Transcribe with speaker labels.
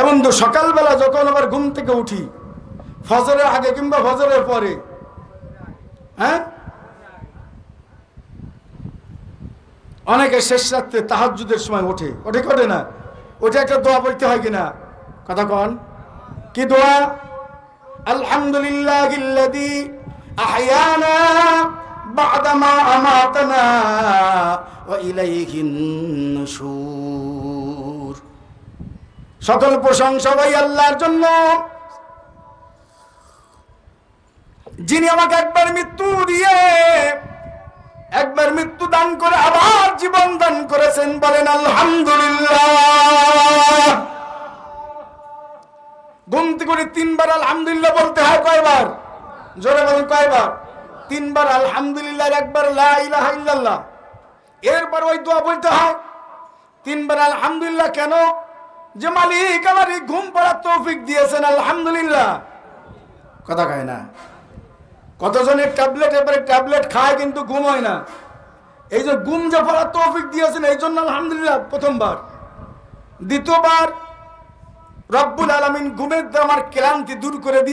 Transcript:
Speaker 1: এবং সকালবেলা যখন আবার ঘুম থেকে উঠি, ফজরের আগে কিংবা ফজরের পরে হ্যাঁ? অনেকে শেষ রাত্রে তাহাজুদের সময় ওঠে। ওঠে করে না? ওটা একটা দোয়া পড়তে হয় কিনা? কথা কন। কি দোয়া? আলহামদুলিল্লাহ আমাতানা ওয়া ইলাইহিন নুশুর সকল প্রশংসা ভাই আল্লাহর জন্য। যিনি আমাকে একবার মৃত্যু দিয়ে, একবার মৃত্যু দান করে আবার জীবন দান করেছেন বলেন আলহামদুলিল্লাহ। করে তিনবার আলহামদুলিল্লাহ বলতে হয় কয়বার? জোরে বলেন কয়বার? তিনবার আলহামদুলিল্লাহ, একবার লা ইলাহা ইল্লাল্লাহ। এরপর ওই দোয়া বলতে হয়, তিনবার আলহামদুলিল্লাহ কেন? যে মালিক আমার ঘুম পড়ার তৌফিক দিয়েছেন, আলহামদুলিল্লাহ। কথা কয় না। কতজনের ট্যাবলেট, এবারে ট্যাবলেট খায় কিন্তু ঘুম হয় না। এই যে ঘুম যে পড়ার তৌফিক দিয়েছেন, এই জন্য আলহামদুলিল্লাহ প্রথমবার। দ্বিতীয়বার, রব্বুল আলমিন ঘুমের আমার ক্লান্তি দূর করে দিয়ে